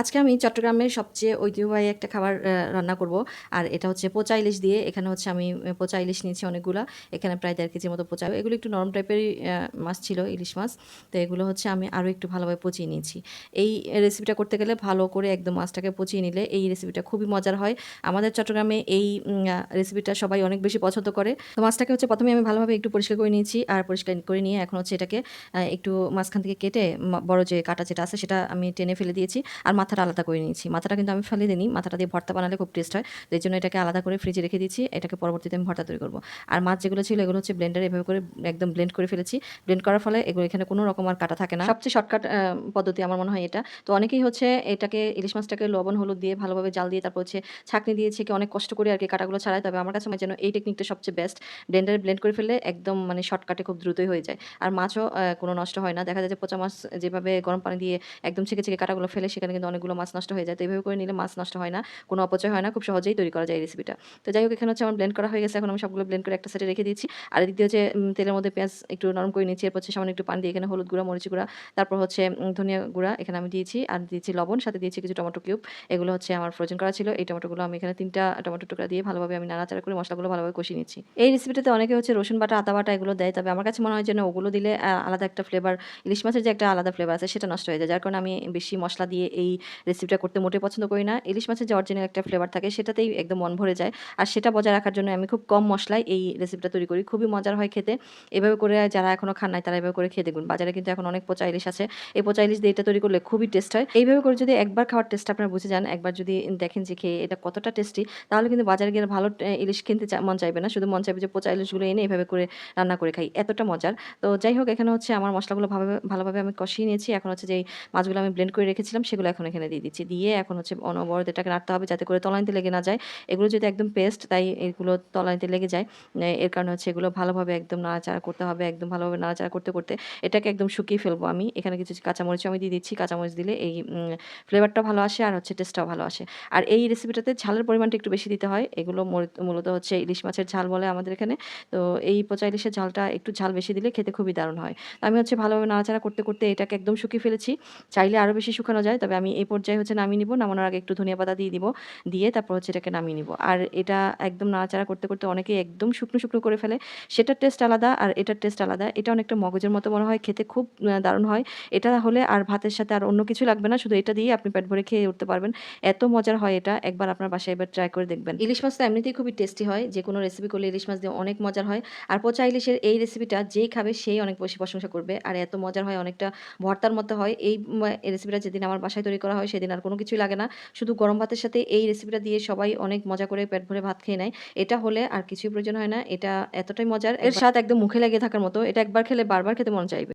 আজকে আমি চট্টগ্রামের সবচেয়ে ঐতিহ্যবাহী একটা খাবার রান্না করব। আর এটা হচ্ছে পোচা ইলিশ দিয়ে। এখানে হচ্ছে আমি পোচা ইলিশ নিয়েছি অনেকগুলো। এখানে প্রায় দেড় কেজির মতো পোচা। এগুলো একটু নরম টাইপের মাছ ছিল, ইলিশ মাছ। তো এগুলো হচ্ছে আমি আরও একটু ভালোভাবে পচিয়ে নিয়েছি। এই রেসিপিটা করতে গেলে ভালো করে একদম মাছটাকে পচিয়ে নিলে এই রেসিপিটা খুবই মজার হয়। আমাদের চট্টগ্রামে এই রেসিপিটা সবাই অনেক বেশি পছন্দ করে। তো মাছটাকে হচ্ছে প্রথমে আমি ভালোভাবে একটু পরিষ্কার করে নিয়েছি আর পরিষ্কার করে নিয়ে এখন হচ্ছে এটাকে একটু মাঝখান থেকে কেটে বড় যে কাটা যেটা আছে সেটা আমি টেনে ফেলে দিয়েছি। আর মাথাটা আলাদা করে নিয়েছি। মাথাটা কিন্তু আমি ফেলে দিইনি। মাথাটা দিয়ে ভর্তা বানালে খুব টেস্ট হয়। এই জন্য এটাকে আলাদা করে ফ্রিজে রেখে দিয়েছি। এটাকে পরবর্তীতে আমি ভর্তা তৈরি করব। আর মাছ যেগুলো ছিল, এগুলো হচ্ছে ব্লেন্ডারে এভাবে করে একদম ব্লেন্ড করে ফেলেছি। ব্লেন্ড করার ফলে এগুলো এখানে কোনো রকম আর কাটা থাকে না। সবচেয়ে শর্টকাট পদ্ধতি আমার মনে হয় এটা। তো অনেকেই হচ্ছে এটাকে, ইলিশ মাছটাকে লবণ, হলুদ দিয়ে ভালোভাবে জাল দিয়ে তারপর হচ্ছে ছাঁকনি দিয়ে ছেঁকে অনেক কষ্ট করে আর কি কাটাগুলো ছাড়াই তবে আমার কাছে মনে যেন এই টেকনিকটা সবচেয়ে বেস্ট ব্লেন্ডারে ব্লেন্ড করে ফেললে একদম মানে শর্টকাটে খুব দ্রুতই হয়ে যায়। আর মাছও কোনো নষ্ট হয় না। দেখা যায় যে পচা মাছ যেভাবে গরম পানি দিয়ে একদম ছেঁকে ছেঁকে কাটাগুলো ফেলে, সেখানে কিন্তু অনেকগুলো মাছ নষ্ট হয়ে যায়। তো এইভাবে করে নিলে মাছ নষ্ট হয় না, কোনো অপচয় হয় না, খুব সহজেই তৈরি করা যায় এই রেসিপিটা তো যাই হোক, এখানে হচ্ছে আমার ব্লেন্ড করা হয়ে গেছে। এখন আমি সবগুলো ব্লেন্ড করে একটা সাইডে রেখে দিয়েছি আর এদিক দিয়ে হচ্ছে তেলের মধ্যে পেঁয়াজ একটু নরম করে নিয়েছি এরপর হচ্ছে সামান্য একটু পানি দিয়ে এখানে হলুদ গুঁড়া, মরিচ গুঁড়া, তারপর হচ্ছে ধনিয়া গুঁড়া এখানে আমি দিয়েছি। আর দিয়েছি লবণ, সাথে দিয়েছি কিছু টমেটো কিউব এগুলো হচ্ছে আমার ফ্রোজেন করা ছিল। এই টমেটোগুলো আমি এখানে তিনটা টমেটো টুকরা দিয়ে ভালোভাবে আমি নাড়াচাড়া করে মশলাগুলো ভালোভাবে কষিয়ে নিচ্ছি। এই রেসিপিটাতে অনেকে হচ্ছে রসুন বাটা, আদা বাটা এগুলো দেয়। তবে আমার কাছে মনে হয় যেন ওগুলো দিলে আলাদা একটা ফ্লেভার ইলিশ মাছের যে একটা আলাদা ফ্লেভার আছে, সেটা নষ্ট হয়ে যায়। যার কারণে আমি বেশি মশলা দিয়ে এই রেসিপিটা করতে মোটেই পছন্দ করি না। ইলিশ মাছের যে অরিজিনাল একটা ফ্লেভার থাকে, সেটাতেই একদম মন ভরে যায়। আর সেটা বজায় রাখার জন্য আমি খুব কম মশলায় এই রেসিপিটা তৈরি করি। খুবই মজার হয় খেতে। এভাবে করে যারা এখনও খান নাই, তারা এভাবে করে খেয়ে দেখুন বাজারে কিন্তু এখন অনেক পচা ইলিশ আছে। এই পচা ইলিশ দিয়ে এটা তৈরি করলে খুবই টেস্ট হয়। এইভাবে করে যদি একবার খাওয়ার টেস্ট আপনারা বুঝে যান, একবার যদি দেখেন যে খেয়ে এটা কতটা টেস্টি তাহলে কিন্তু বাজারে গিয়ে ভালো ইলিশ কিনতে মন চাইবে না। শুধু মন চাইবে যে পচা ইলিশগুলো এনে এভাবে করে রান্না করে খাই। এতটা মজার। তো যাই হোক, এখানে হচ্ছে আমার মশলাগুলো ভালোভাবে ভালোভাবে আমি কষিয়ে নিয়েছি। এখন হচ্ছে যেই মাছগুলো আমি ব্লেন্ড করে রেখেছিলাম, সেগুলো এখন এখানে দিয়ে দিচ্ছি। দিয়ে এখন হচ্ছে অনবরত এটাকে নাড়তে হবে যাতে করে তলানিতে লেগে না যায়। এগুলো যদি একদম পেস্ট তাই এগুলো তলানিতে লেগে যায়। এর কারণে হচ্ছে এগুলো ভালোভাবে একদম নাড়াচাড়া করতে হবে, একদম ভালোভাবে নাড়াচাড়া করতে করতে। এটাকে একদম শুকিয়ে ফেলব আমি। এখানে কিছু কাঁচামরিচ আমি দিয়ে দিচ্ছি। কাঁচামরিচ দিলে এই ফ্লেভারটা ভালো আসে আর হচ্ছে টেস্টটাও ভালো আসে। আর এই রেসিপিটাতে ঝালের পরিমাণটা একটু বেশি দিতে হয়। এগুলো মূলত হচ্ছে ইলিশ মাছের ঝাল বলে আমাদের এখানে। তো এই পচা ইলিশের ঝালটা একটু ঝাল বেশি দিলে খেতে খুবই দারুণ হয়। আমি হচ্ছে ভালোভাবে নাড়াচাড়া করতে করতে এটাকে একদম শুকিয়ে ফেলেছি। চাইলে আরও বেশি শুকানো যায়, তবে আমি এই পর্যায়ে হচ্ছে নামিয়ে নিব, নামানোর আগে একটু ধনিয়া পাতা দিয়ে দিব, দিয়ে তারপর হচ্ছে এটাকে নামিয়ে নিব। আর এটা একদম নাড়াচাড়া করতে করতে অনেকে একদম শুকনো শুকনো করে ফেলে। সেটার টেস্ট আলাদা আর এটার টেস্ট আলাদা। এটা অনেকটা মগজের মতো মনে হয়, খেতে খুব দারুণ হয়। এটা হলে আর ভাতের সাথে আর অন্য কিছু লাগবে না, শুধু এটা দিয়ে আপনি পেট ভরে খেয়ে উঠতে পারবেন। এত মজার হয় এটা, একবার আপনার বাসায় এবার ট্রাই করে দেখবেন। ইলিশ মাছ তো এমনিতেই খুবই টেস্টি হয়, যে কোনো রেসিপি করলে ইলিশ মাছ দিয়ে অনেক মজার হয়। আর পচা ইলিশের এই রেসিপিটা যেই খাবে সেই অনেক বেশি প্রশংসা করবে। আর এত মজার হয়, অনেকটা ভর্তার মতো হয়। এই রেসিপিটা যেদিন আমার বাসায় তৈরি করা হয় সেদিন আর কোনো কিছুই লাগে না। শুধু গরম ভাতের সাথে এই রেসিপিটা দিয়ে সবাই অনেক মজা করে পেট ভরে ভাত খেয়ে নেয়। এটা হলে আর কিছুই প্রয়োজন হয় না। এটা এতটাই মজার। এর স্বাদ একদম মুখে লেগে থাকার মতো। এটা একবার খেলে বারবার খেতে মন চাইবে।